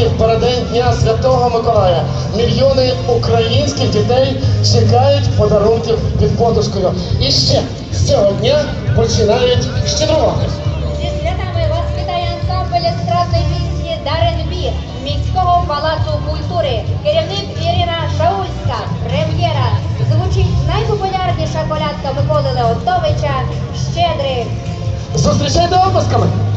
сьогодні, в переддень Дня Святого Миколая, мільйони українських дітей чекають подарунків під подушкою. І ще з цього дня починають щедрувати. Зі святами вас вітає ансамбль естрадної пісні Даренбі міського палацу культури. Керівник Ірина Шаульська. Прем'єра. Звучить найпопулярніша колядка Миколи Леонтовича Щедрик. Зустрічайте обласками!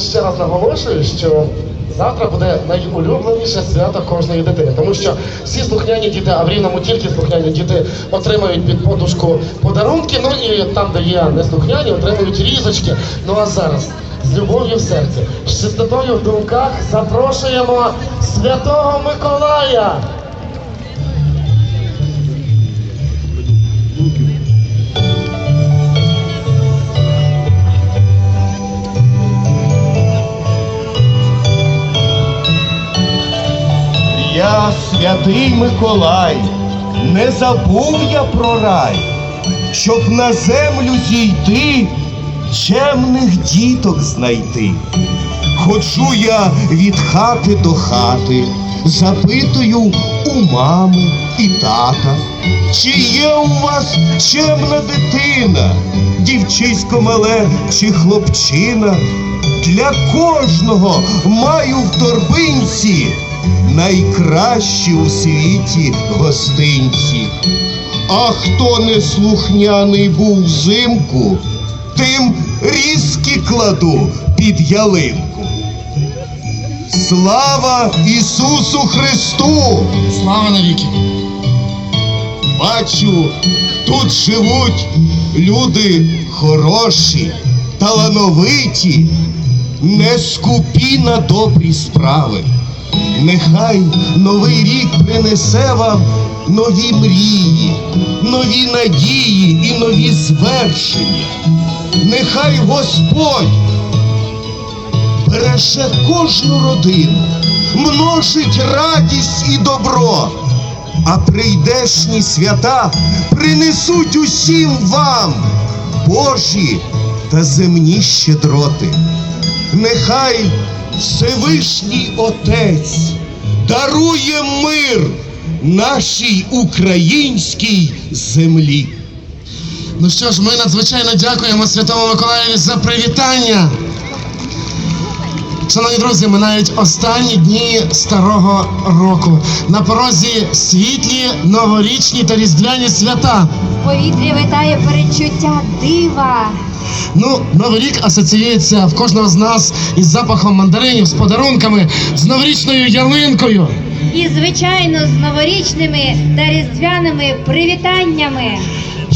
Ще раз наголошую, що завтра буде найулюбленіше свято кожної дитини, тому що всі слухняні діти, а в рівному тільки слухняні діти отримають під подушку подарунки. Ну і там, де є неслухняні, отримують різочки. Ну а зараз з любов'ю в серці, з чистотою в думках запрошуємо святого Миколая. Святий Миколай, не забув я про рай, щоб на землю зійти, чемних діток знайти. Ходжу я від хати до хати, запитую у мами і тата, чи є у вас чемна дитина, дівчисько мале чи хлопчина. Для кожного маю в торбинці найкращі у світі гостинці. А хто не слухняний був взимку, тим різки кладу під ялинку. Слава Ісусу Христу! Слава навіки! Бачу, тут живуть люди хороші, талановиті, не скупі на добрі справи. Нехай новий рік принесе вам нові мрії, нові надії і нові звершення. Нехай Господь береже кожну родину, множить радість і добро, а прийдешні свята принесуть усім вам Божі та земні щедроти. Нехай Всевишній Отець дарує мир нашій українській землі. Ну що ж, ми надзвичайно дякуємо Святому Миколаєві за привітання. Шановні друзі, минають останні дні старого року. На порозі світлі, новорічні та різдвяні свята. В повітрі витає передчуття дива. Ну, новий рік асоціюється в кожного з нас із запахом мандаринів, з подарунками, з новорічною ялинкою. І, звичайно, з новорічними та різдвяними привітаннями.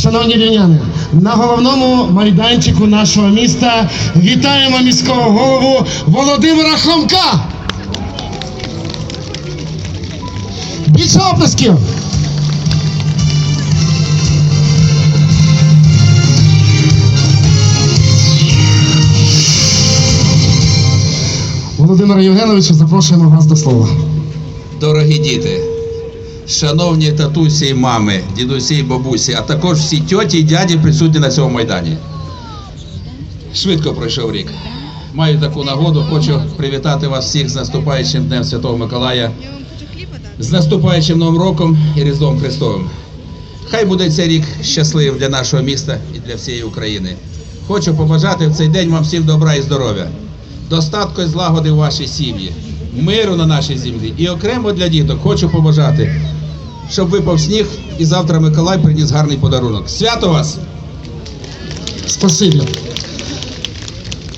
Шановні рівняни, на головному майданчику нашого міста вітаємо міського голову Володимира Хомка. Більше оплесків! Володимира Євгеновича, запрошуємо вас до слова. Дорогі діти, шановні татусі і мами, дідусі і бабусі, а також всі тьоті і дяді присутні на цьому майдані. Швидко пройшов рік. Маю таку нагоду, хочу привітати вас всіх з наступаючим Днем Святого Миколая, з наступаючим Новим роком і Різдвом Христовим. Хай буде цей рік щасливим для нашого міста і для всієї України. Хочу побажати в цей день вам всім добра і здоров'я, достатку і злагоди в вашій сім'ї, миру на нашій землі. І окремо для діток хочу побажати, щоб випав сніг і завтра Миколай приніс гарний подарунок. Свято вас! Спасибі.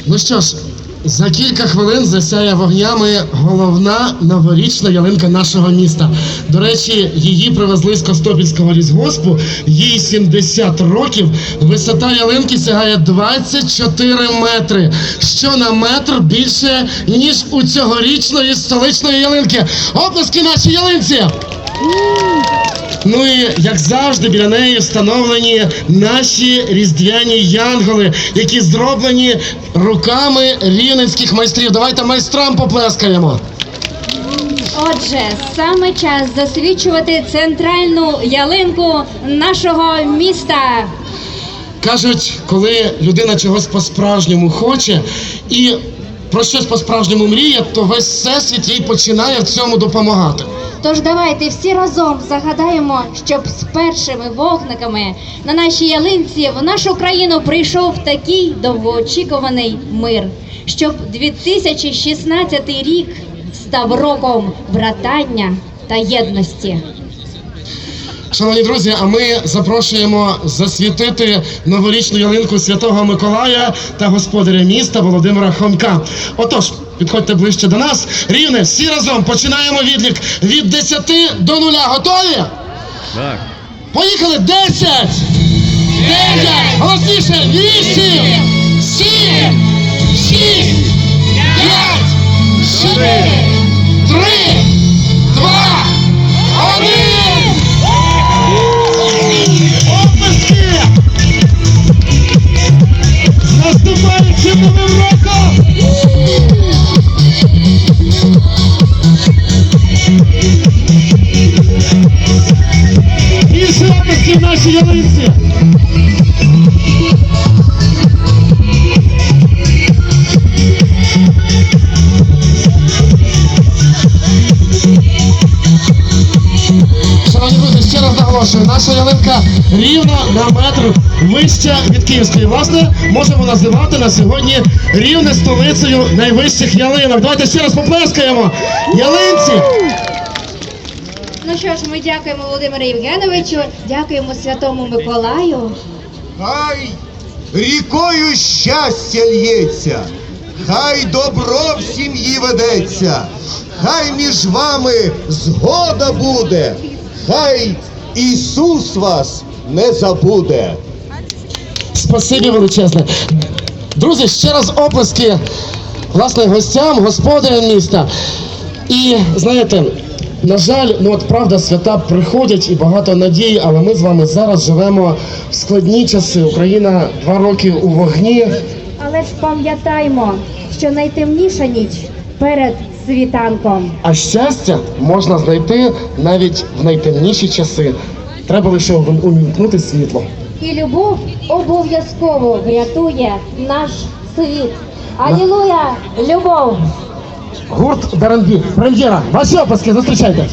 Ну що ж, за кілька хвилин засяє вогнями головна новорічна ялинка нашого міста. До речі, її привезли з Костопільського лісгоспу. Їй 70 років. Висота ялинки сягає 24 метри, що на метр більше, ніж у цьогорічної столичної ялинки. Оплески нашій ялинці! Ну і як завжди, біля неї встановлені наші різдвяні янголи, які зроблені руками рівненських майстрів. Давайте майстрам поплескаємо. Отже, саме час засвідчувати центральну ялинку нашого міста. Кажуть, коли людина чогось по-справжньому хоче і про щось по-справжньому мріє, то весь всесвіт їй починає в цьому допомагати. Тож давайте всі разом загадаємо, щоб з першими вогниками на нашій ялинці в нашу країну прийшов такий довгоочікуваний мир, щоб 2016 рік став роком братання та єдності. Шановні друзі, а ми запрошуємо засвітити новорічну ялинку Святого Миколая та господаря міста Володимира Хомка. Отож, підходьте ближче до нас. Рівне, всі разом починаємо відлік від 10 до 0. Готові? Так. Поїхали! 10! 9! Голосніше! 8! 7! 6! 5! 4! 3! Ще наша ялинка рівна на метр вища від Київської. Власне, можемо називати на сьогодні рівне столицею найвищих ялинок. Давайте ще раз поплескаємо. Ялинці! Ну що ж, ми дякуємо Володимиру Євгеновичу, дякуємо Святому Миколаю. Хай рікою щастя лється, хай добро в сім'ї ведеться, хай між вами згода буде, хай Ісус вас не забуде. Спасибі величезне. Друзі, ще раз оплески власне гостям, господарям міста. І знаєте, на жаль, ну от правда, свята приходять і багато надій, але ми з вами зараз живемо в складні часи. Україна два роки у вогні. Але ж пам'ятаймо, що найтемніша ніч перед світанком. А щастя можна знайти навіть в найтемніші часи. Треба лише увімкнути світло. І любов обов'язково врятує наш світ. Алілуя! Любов! Гурт Даранбі. Прем'єра. Ваші описки зустрічайте.